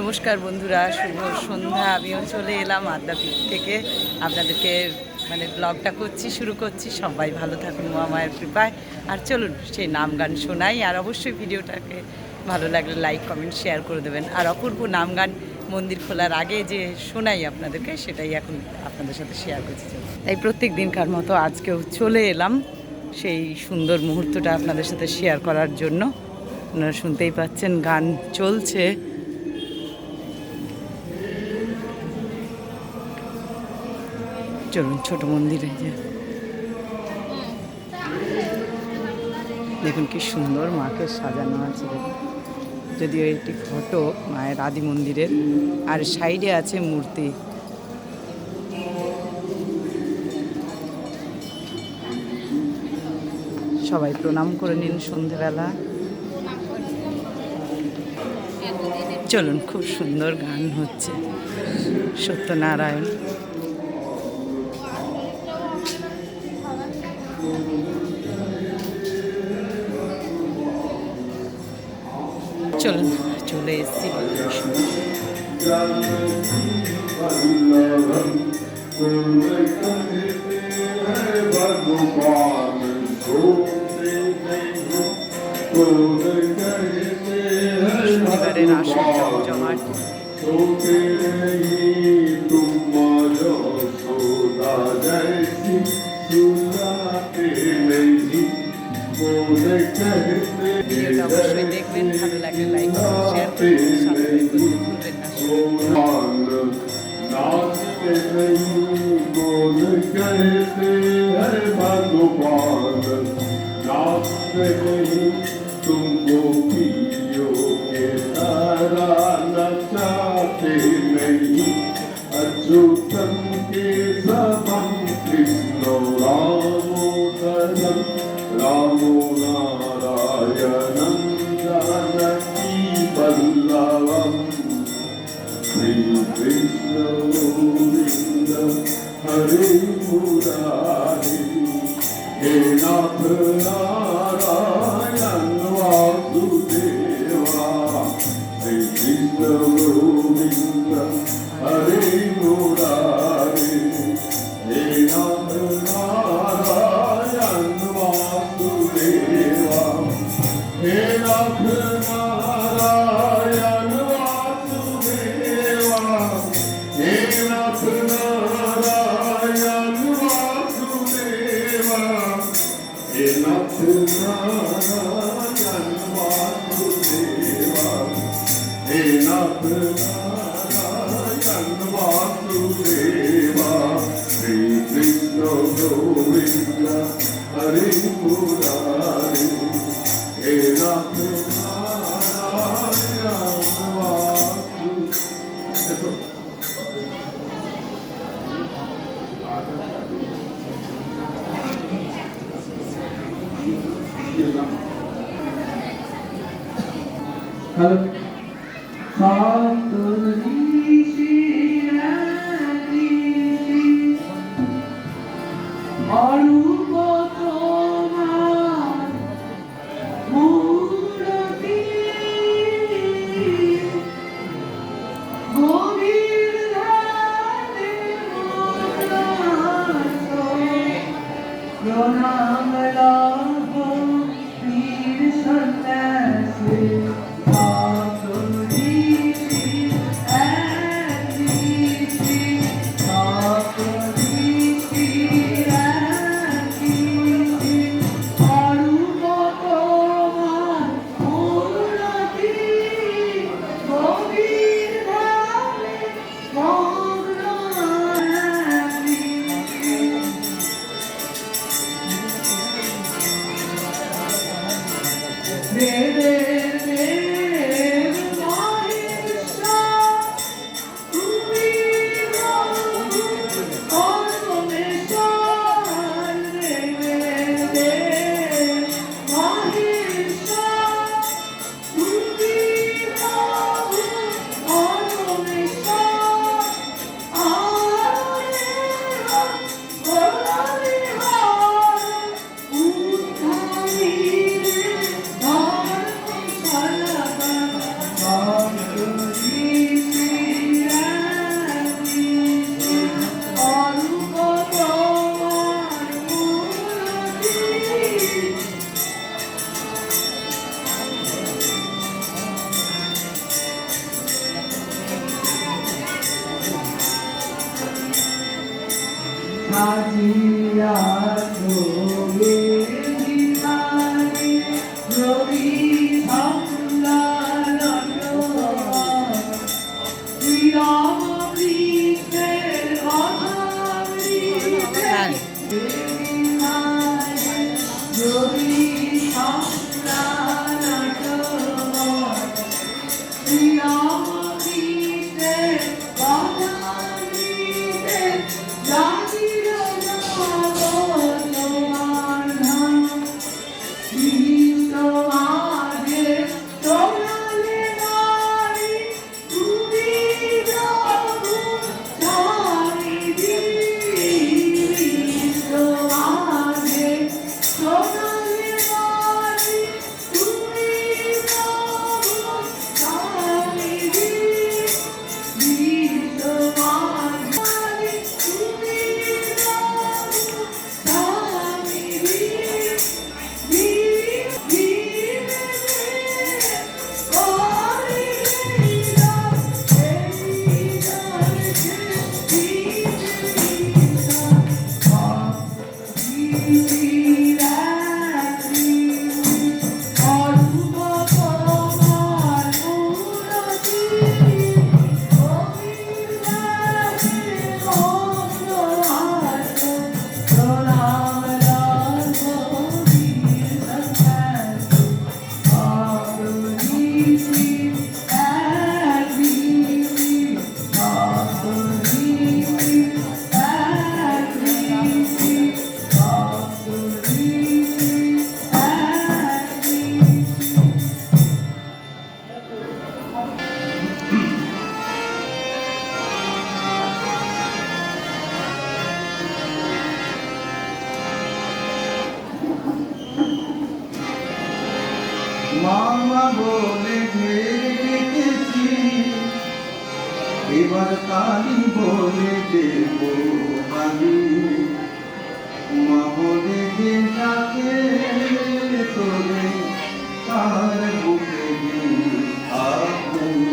নমস্কার বন্ধুরা, শুভ সন্ধ্যা। আমিও চলে এলাম আদ্যাপীঠ থেকে। আপনাদেরকে মানে ব্লগটা করছি, শুরু করছি। সবাই ভালো থাকুন মা মায়ের কৃপায়। আর চলুন, সেই নাম গান শোনাই। আর অবশ্যই ভিডিওটাকে ভালো লাগলে লাইক কমেন্ট শেয়ার করে দেবেন। আর অপূর্ব নাম গান মন্দির খোলার আগে যে শোনাই আপনাদেরকে, সেটাই এখন আপনাদের সাথে শেয়ার করছি। তাই প্রত্যেক দিনকার মতো আজকেও চলে এলাম। সেই সুন্দর মুহূর্তটা আপনাদের সাথে শেয়ার করার জন্য। আপনারা শুনতেই পাচ্ছেন, গান চলছে। চলুন, ছোট মন্দিরে যে। দেখুন কি সুন্দর মাকে সাজানো আছে। দেখুন যদিও এটি ফটো মায়ের আদি মন্দিরের, আর সাইডে আছে মূর্তি। সবাই প্রণাম করে নিন সন্ধেবেলা। চলুন, খুব সুন্দর গান হচ্ছে। সত্যনারায়ণ। চলুন চলে এসেছি শনিবারের আসন জমজমাট ভিডিওটা অবশ্যই দেখবেন ভালো লাগলে লাইক শেয়ার করবেন সাবস্ক্রাইব করতে ভুলবেন না तुमको पियो के तारा नचाते नहीं Hare Murari, Hare Nath 好的好的 Zoom. বলে দেখেছি এবার কালি বলে দেব আমি যে ডাকে তোলে তার বুকে আপন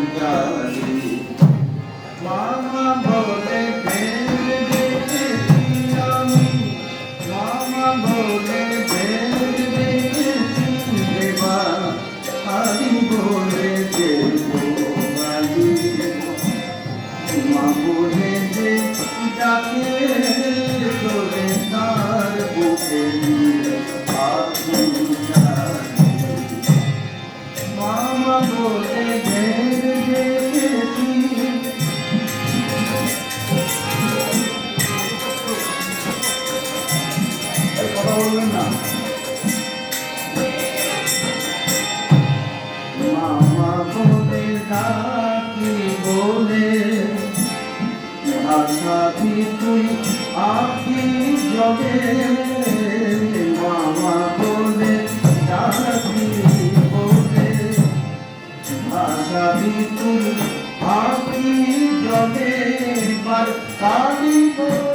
Mama, hold me now. সাথী তুই আপনি জবে মামা বলে দাদি বলে সাথী তুই আপনি জবে বার কালী বলে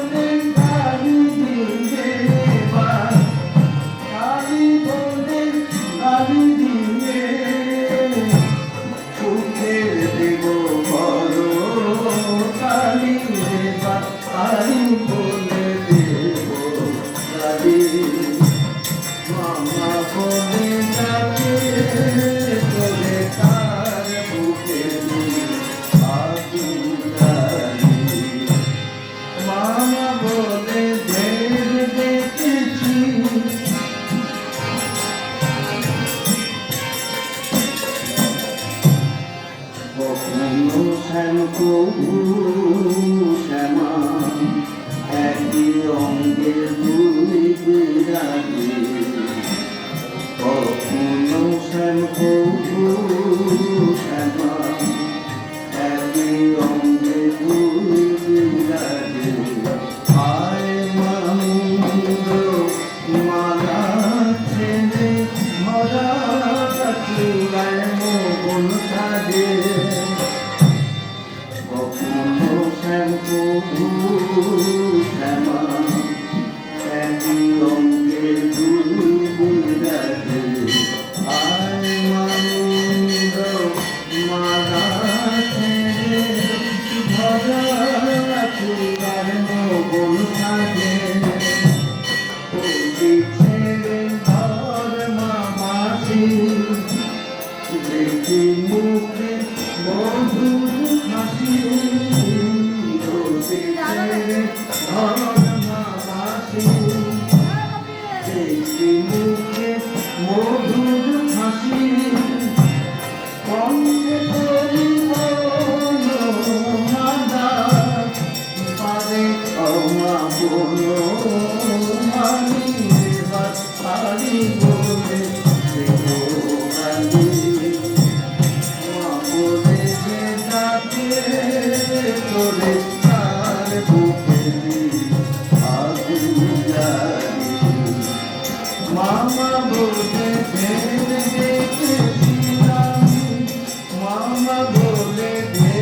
Let me.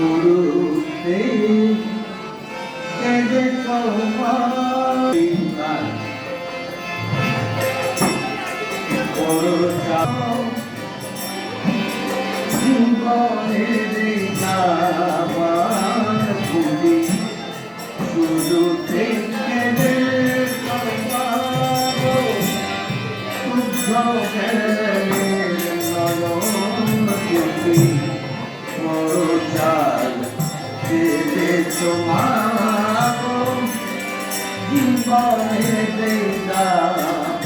পুরুষে কেঁদে জীবনের যাবার ভুলি শুধু কেঁদে শুদ্ধ জীবনে দেয়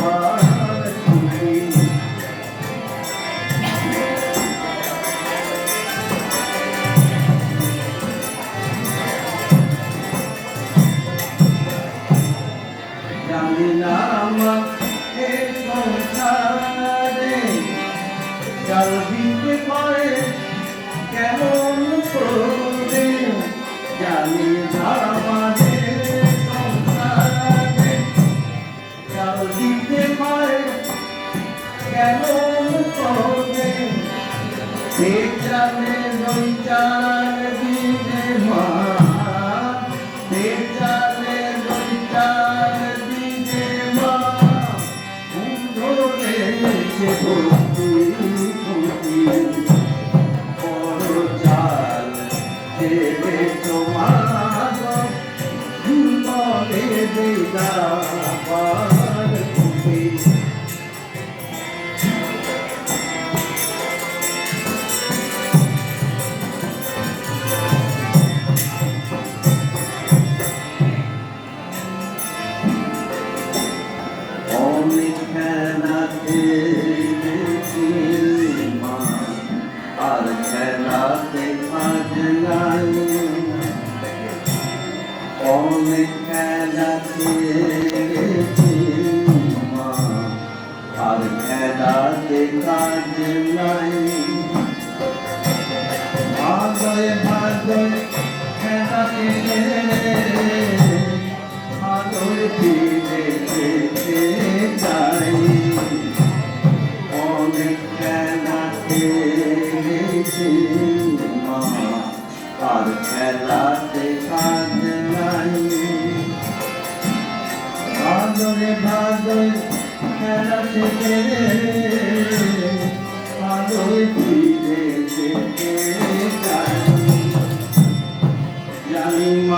কেমন কবে সে জানে দুই চার দিনে মা সে জানে দুই চার দিনে মা ধরে সে ভক্তি ভক্তি পরজাল দেবে তোমার মনে দিদা ভাবে ভালোই খেলাতে ভালোই ফিরে যেতে চাই অনেক খেলা খেলেছি মা, আর খেলাতে কাজ নাই। ভালোই ভালোই খেলাতে ভালোই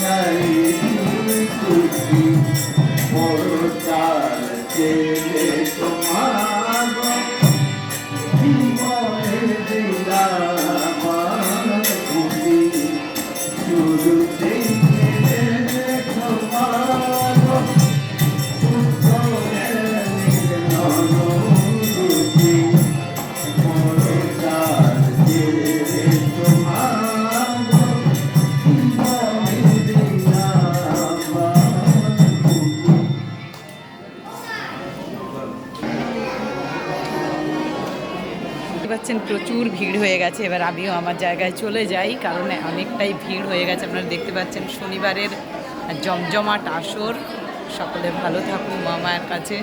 চাই তুমি খুশি বড় পাচ্ছেন, প্রচুর ভিড় হয়ে গেছে। এবার আমিও আমার জায়গায় চলে যাই, কারণ অনেকটাই ভিড় হয়ে গেছে। আপনারা দেখতে পাচ্ছেন, শনিবারের জমজমাট আসর। সকলে ভালো থাকুন মামার কাছে।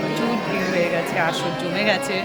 প্রচুর ভিড় হয়ে গেছে, আসর জমে গেছে।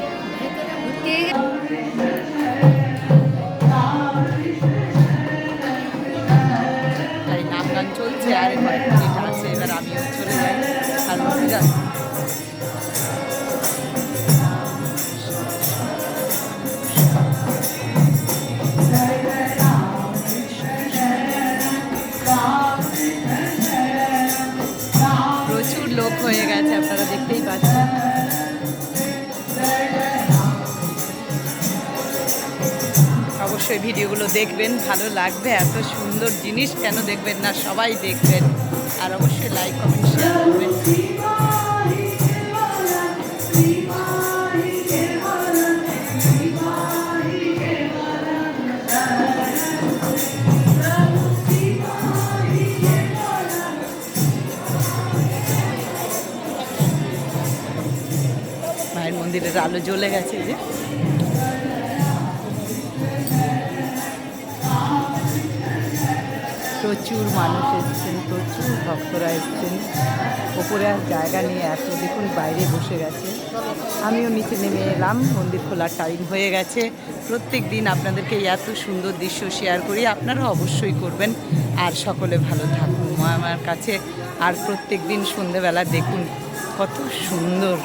দেখবেন, ভালো লাগবে। এত সুন্দর জিনিস কেন দেখবেন না? সবাই দেখবেন। আর অবশ্যই লাইক কমেন্ট শেয়ার করবেন। মন্দিরের আলো জ্বলে গেছে যে। প্রচুর মানুষ এসেছেন, প্রচুর ভক্তরা এসেছেন। ওপরে আর জায়গা নিয়ে এত, দেখুন বাইরে বসে গেছে। আমিও নিচে নেমে এলাম, মন্দির খোলার টাইম হয়ে গেছে। প্রত্যেক দিন আপনাদেরকে এত সুন্দর দৃশ্য শেয়ার করি আপনারা অবশ্যই করবেন। আর সকলে ভালো থাকুন আমার কাছে। আর প্রত্যেক দিন সন্ধেবেলা দেখুন কত সুন্দর।